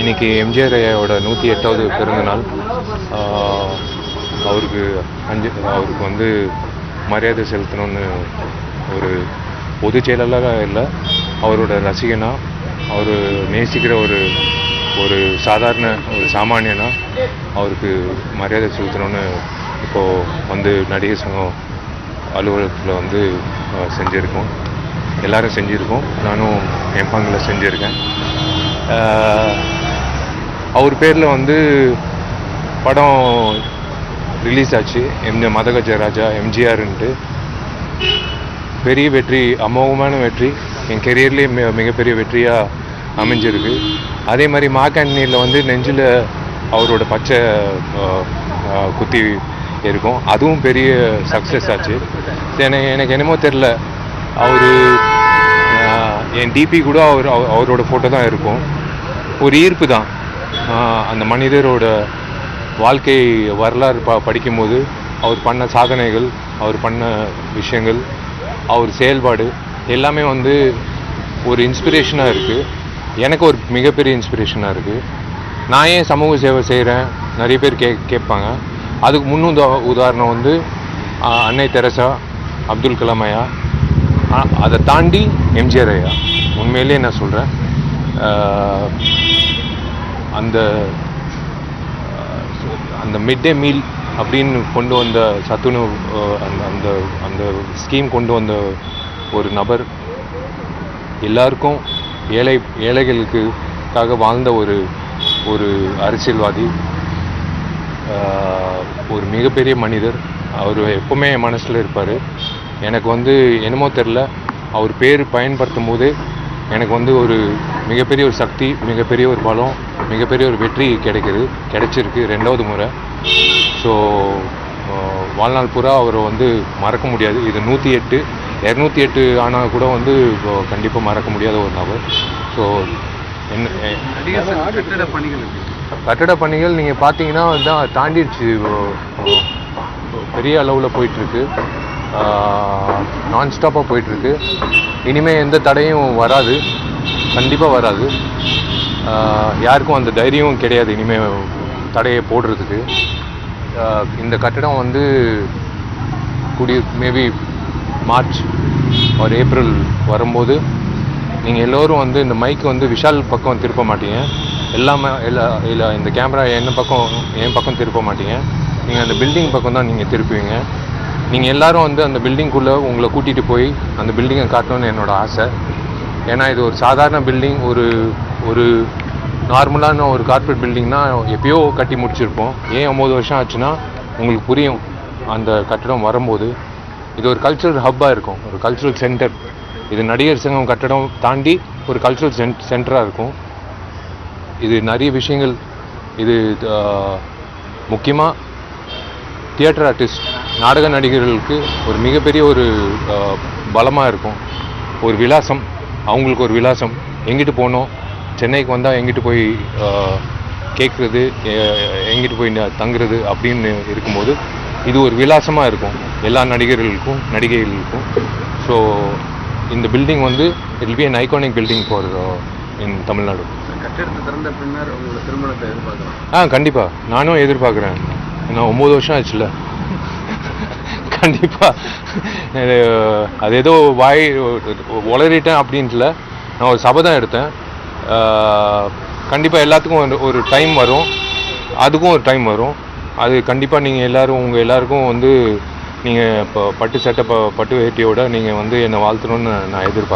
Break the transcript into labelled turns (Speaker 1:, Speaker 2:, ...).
Speaker 1: இன்னைக்கு எம்ஜிஆர் ஐயாவோட நூற்றி எட்டாவது பிறந்தநாள். நாள் அவருக்கு அஞ்சு அவருக்கு வந்து மரியாதை செலுத்தணும்னு ஒரு பொதுச் செயலாளராக இல்லை. அவரோட ரசிகனா அவர் நேசிக்கிற ஒரு ஒரு சாதாரண ஒரு சாமானியனா அவருக்கு மரியாதை செலுத்தணும்னு இப்போது வந்து நடிகர் சங்கம் அலுவலகத்தில் வந்து செஞ்சுருக்கோம். எல்லாரும் செஞ்சுருக்கோம். நானும் என் பங்கில் செஞ்சுருக்கேன். அவர் பேரில் வந்து படம் ரிலீஸ் ஆச்சு. எம் மதக ராஜா எம்ஜிஆர்ன்ட்டு பெரிய வெற்றி அமோகமான வெற்றி. என் கெரியர்லேயே மிக மிகப்பெரிய வெற்றியாக அமைஞ்சிருக்கு. அதே மாதிரி மாக்காண்டினியில் வந்து நெஞ்சில் அவரோட பச்சை குத்தி இருக்கும். அதுவும் பெரிய சக்ஸஸ் ஆச்சு. எனக்கு எனக்கு என்னமோ தெரில அவர் என் டிபி கூட அவர் அவரோட ஃபோட்டோ தான் இருக்கும். ஒரு ஈர்ப்பு தான். அந்த மனிதரோட வாழ்க்கை வரலாறு ப படிக்கும்போது அவர் பண்ண சாதனைகள் அவர் பண்ண விஷயங்கள் அவர் செயல்பாடு எல்லாமே வந்து ஒரு இன்ஸ்பிரேஷனாக இருக்குது எனக்கு ஒரு மிகப்பெரிய இன்ஸ்பிரேஷனாக இருக்குது நான் ஏன் சமூக சேவை செய்கிறேன் நிறைய பேர் கே கேட்பாங்க. அதுக்கு முன்னுதா உதாரணம் வந்து அன்னை தெரசா அப்துல் கலாம் ஐயா. அதை தாண்டி எம்ஜிஆர் ஐயா. உண்மையிலேயே நான் சொல்கிறேன் அந்த அந்த மிட் டே மீல் அப்படின்னு கொண்டு வந்த சத்துணவு அந்த அந்த அந்த ஸ்கீம் கொண்டு வந்த ஒரு நபர் எல்லாருக்கும் ஏழை ஏழைகளுக்குக்காக வாழ்ந்த ஒரு ஒரு அரசியல்வாதி ஒரு மிகப்பெரிய மனிதர். அவர் எப்பவுமே என் மனசில் இருப்பார். எனக்கு வந்து என்னமோ தெரில அவர் பேர் பயன்படுத்தும் போதே எனக்கு வந்து ஒரு மிகப்பெரிய ஒரு சக்தி மிகப்பெரிய ஒரு பலம் மிகப்பெரிய ஒரு வெற்றி கிடைக்குது கிடைச்சிருக்கு ரெண்டாவது முறை. ஸோ வாழ்நாள் பூரா அவரை வந்து மறக்க முடியாது. இது நூற்றி எட்டு இரநூத்தி எட்டு ஆனால் கூட வந்து கண்டிப்பாக மறக்க முடியாத ஒரு நபர். ஸோ என்ன
Speaker 2: கட்டிட பணிகள்
Speaker 1: நீங்கள் பார்த்தீங்கன்னா தான் தாண்டிடுச்சு. பெரிய அளவில் போயிட்டுருக்கு நான் ஸ்டாப்பாக போயிட்டுருக்கு. இனிமேல் எந்த தடையும் வராது. கண்டிப்பாக வராது. யாருக்கும் அந்த தைரியம் கிடையாது இனிமேல் தடையை போடுறதுக்கு. இந்த கட்டடம் வந்து கூடிய மேபி மார்ச் ஒரு ஏப்ரல் வரும்போது நீங்கள் எல்லோரும் வந்து இந்த மைக் வந்து விஷால் பக்கம் திருப்ப மாட்டீங்க. எல்லாமே எல்லா இல்லை இந்த கேமரா என்ன பக்கம் என் பக்கம் திருப்ப மாட்டீங்க. நீங்கள் அந்த பில்டிங் பக்கம் தான் நீங்கள் திருப்புவீங்க. நீங்கள் எல்லாரும் வந்து அந்த பில்டிங்குள்ளே உங்களை கூட்டிகிட்டு போய் அந்த பில்டிங்கை காட்டணும்னு என்னோடய ஆசை. ஏன்னா இது ஒரு சாதாரண பில்டிங் ஒரு ஒரு நார்மலான ஒரு கார்பரேட் பில்டிங்னா எப்பயோ கட்டி முடிச்சிருப்போம். ஏன் ஒம்பது வருஷம் ஆச்சுன்னா உங்களுக்கு புரியும் அந்த கட்டடம் வரும்போது. இது ஒரு கல்ச்சுரல் ஹப்பாக இருக்கும் ஒரு கல்ச்சுரல் சென்டர் இது நடிகர் சங்கம் கட்டடம் தாண்டி ஒரு கல்ச்சுரல் சென்ட் சென்டராக இருக்கும். இது நிறைய விஷயங்கள் இது முக்கியமாக தியேட்டர் ஆர்டிஸ்ட் நாடக நடிகர்களுக்கு ஒரு மிகப்பெரிய ஒரு பலமாக இருக்கும். ஒரு விலாசம். அவங்களுக்கு ஒரு விலாசம். எங்கிட்டு போகணும் சென்னைக்கு வந்தால் எங்கிட்டு போய் கேட்குறது எங்கிட்டு போய் தங்குறது அப்படின்னு இருக்கும்போது இது ஒரு விலாசமாக இருக்கும். எல்லா நடிகர்களுக்கும் நடிகைகளுக்கும். ஸோ இந்த பில்டிங் வந்து it be an iconic building for in Tamil Nadu
Speaker 2: கட்டிடத்தை திறந்த பின்னர் உங்களோட திருமணத்தை எதிர்பார்க்கலாம்.
Speaker 1: ஆ கண்டிப்பாக நானும் எதிர்பார்க்குறேன். நான் ஒம்பது வருஷம் ஆச்சுல்ல. கண்டிப்பாக அது ஏதோ வாய் உளறிட்டேன் அப்படின்ட்டுல நான் ஒரு சபதம் எடுத்தேன். கண்டிப்பாக எல்லாத்துக்கும் ஒரு ஒரு டைம் வரும். அதுக்கும் ஒரு டைம் வரும். அது கண்டிப்பாக நீங்கள் எல்லோரும் உங்கள் எல்லாருக்கும் வந்து நீங்கள் இப்போ பட்டு சட்டை ப பட்டு வேட்டியோட நீங்கள் வந்து என்னை வாழ்த்தணும்னு நான் எதிர்பார்க்குறேன்.